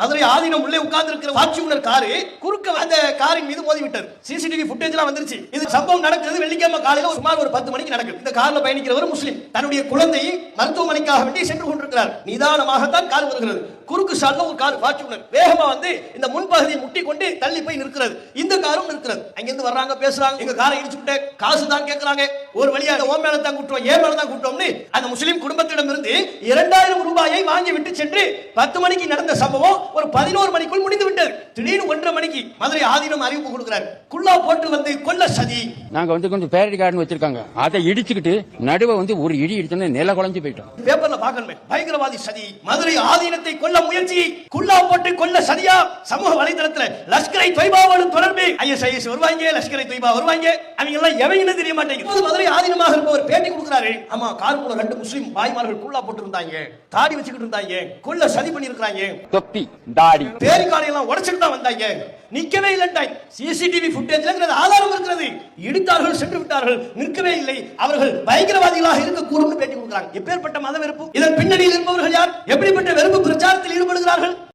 மதுரை ஆதீனம் உள்ளே உட்கார்ந்து இருக்கிற ஃபார்ச்சூனர் காரு குறுக்க அந்த காரின் மீது மோதி விட்டது சிசிடிவி ஃபுட்டேஜ் எல்லாம் வந்துருச்சு. இது சம்பவம் நடக்கிறது வெள்ளிக்கிழமை காலையில சுமார் ஒரு பத்து மணிக்கு நடக்குது. இந்த கார்ல பயணிக்கிறவர் முஸ்லீம். தன்னுடைய குழந்தையை மருத்துவமனைக்காக வேண்டி சென்று கொண்டிருக்கிறார். நிதானமாகத்தான் கார் வருகிறது. குறுக்கு சார்ந்த ஒரு கார் ஃபார்ச்சூனர் வேகமா வந்து இந்த முன்பகுதியை முட்டி கொண்டு தள்ளி போய் நிற்கிறது. இந்த காரும் நிற்கிறது. அங்கிருந்து வர்றாங்க பேசுறாங்க எங்க காரை இடிச்சு விட்டு காசு தான் கேட்கறாங்க ஒரு வழியா ஓ மேல தான் கூட்டுவோம் ஏன் மேல தான் கூட்டுவோம்னு அந்த முஸ்லிம் குடும்பத்திடம் இருந்து இரண்டாயிரம் ரூபாயை வாங்கி விட்டு சென்று பத்து மணிக்கு நடந்த சம்பவம் ஒரு பதினோரு மணிக்குள் முடிந்து விட்டது. திடீர்னு ஒன்றரை மணிக்கு மதுரை ஆதீனம் அறிவிப்பு கொடுக்கிறார். குள்ளா போட்டு வந்து கொல்ல சதி. நாங்க வந்து கொஞ்சம் பேரடி கார்டன் வச்சிருக்காங்க. அதை இடிச்சுக்கிட்டு நடுவே வந்து ஒரு இடி இடிச்சோன்னே நில குழஞ்சு போயிட்டோம். பேப்பர்ல பார்க்கணுமே. பயங்கரவாதி சதி. மதுரை ஆதீனத்தை கொல்ல முயற்சி. குல்லா போட்டு கொல்ல சதியா? சமூக வலைதளத்துல லஷ்கரை தொய்பாவோடு தொடர்பு. ஐஎஸ்ஐஎஸ் வருவாங்க லஷ்கரை தொய்பா வருவாங்க அவங்க எல்லாம் எவங்கன்னு தெரிய மாட்டேங்குது? மதுரை ஆதீனமாக இருப்பவர் பேட்டி கொடுக்குறாரு ஆமா காருக்குள்ள ரெண்டு முஸ்லிம் பாய்மார்கள் குல்லா போட்டு இருந்தாங்க தாடி வச்சுக்கிட்டு இருந்தாங்க கொல்ல சதி பண்ணி இருக்காங்க தொப்பி தாடி. பேரிக்காலை எல்லாம் உடைச்சிட்டு தான் வந்தாங்க நிக்கவே இல்லைன்றாய். சிசிடிவி ஃபுட்டேஜ்ல ஆதாரம் இருக்கிறது. இடித்தார்கள் சென்று விட்டார்கள் நிற்கவே இல்லை. அவர்கள் பயங்கரவாதிகளாக இருக்கக்கூடும் பேட்டி கொடுக்கிறாங்க. எப்பேற்பட்ட மத வெறுப்பு இதன் பின்னணியில் இருப்பவர்கள் யார்? எப்படிப்பட்ட வெறுப்பு பிரச்சாரத்தில் ஈடுபடுகிறார்கள்?